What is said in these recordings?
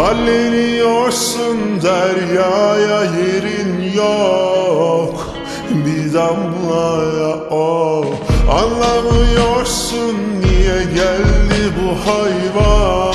Halleniyorsun deryaya yerin yok. Bir damlaya o. Anlamıyorsun niye geldi bu hayvan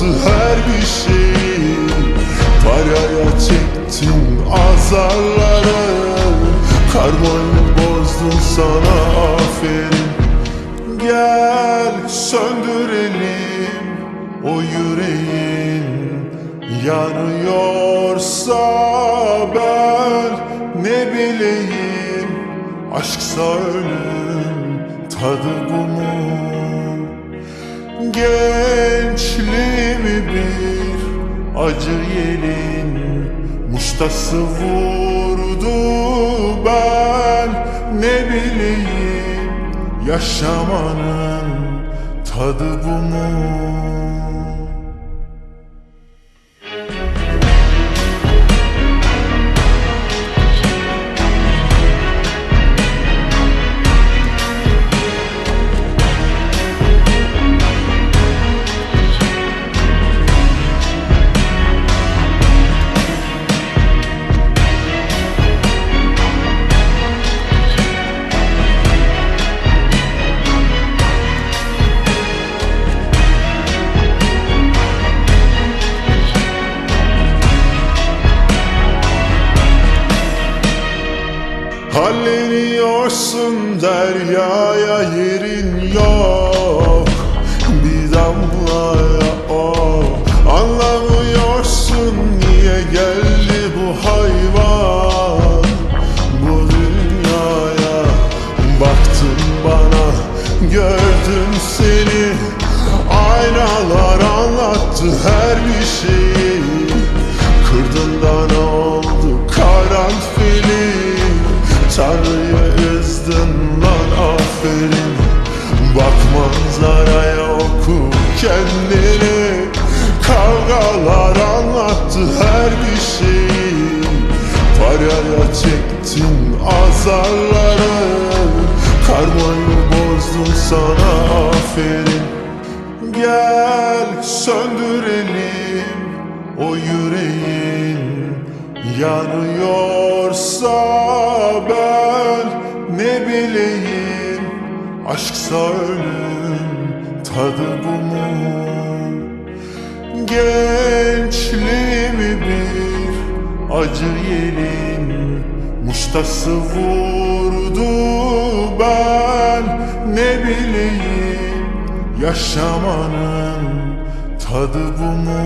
anlattı her bir şeyi. Paraya çektin azarları. Karmayı bozdun sana aferin. Gel söndürelim o yüreğin. Yanıyorsa ben ne bileyim. Aşksa ölüm tadı bu mu? Bir acı yelin Muştası vurdu ben ne bileyim Yaşamanın tadı bu mu? Halleniyorsun deryaya yerin yok. Bir damlaya o Anlamıyorsun niye geldi bu hayvan? Bu dünyaya Baktın bana gördüm seni. Aynalar anlattı her bir şeyi. Kırdın da ne kendini Kavgalar anlattı her bir şeyi. Paraya çektin azarları Karmayı bozdun sana aferin. Gel söndürelim o yüreğin. Yanıyorsa ben ne bileyim Aşksa ölüm tadı bu mu? Gençliğimi bir acı yelin Muştası vurdu ben ne bileyim Yaşamanın tadı bu mu?